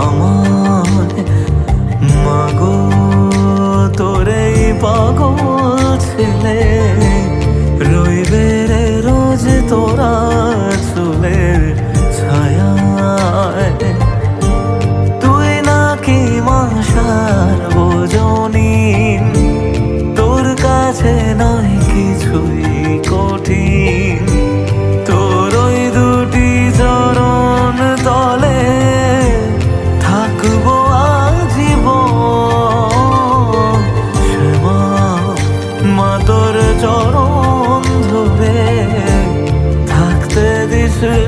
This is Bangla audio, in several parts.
আমার। মাগো, তোরে পাগল ছেলে, রইবে রে রোজ তোরা চুলের ছায়া তুই নাকি মাসার বোঝনিন তোর কাছে নাই কিছুই।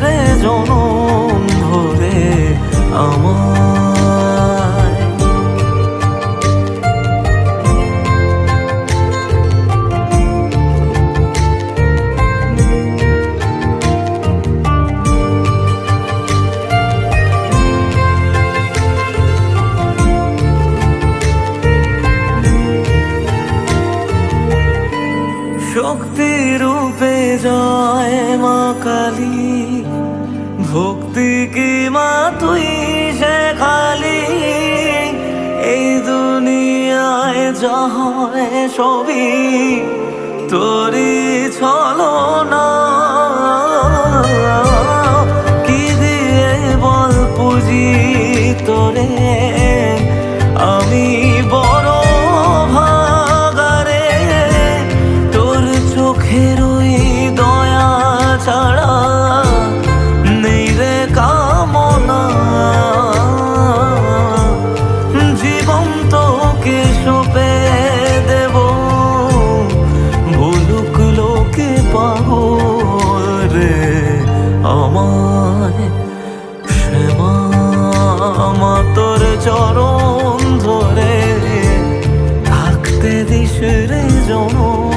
রে জনম ভরে আমায়। শক্তি রূপে জয় মা কালী। ভক্তি কি মা তুই সে খালি? এই দুনিয়ায় যহ সবই তোরই ছলো পাগল রে আমায় শ্যামা মা তোর চরণ ধরে থাকতে দিস রে জনম।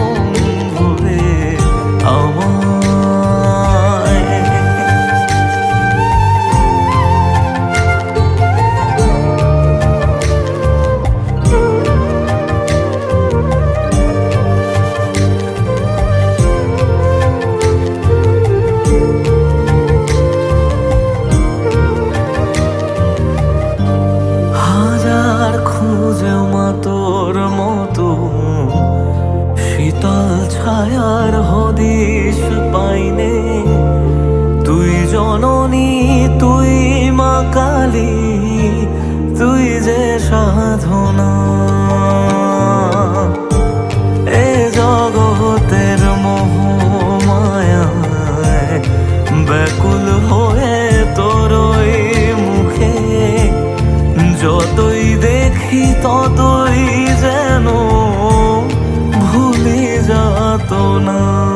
জননী, তুই মা কালী, তুই যে সাধনা। এ জগতের মোহ মায়া ব্যাকুল হয়ে তোর মুখে। যতই দেখি ততই যেন ভুলে যাত না।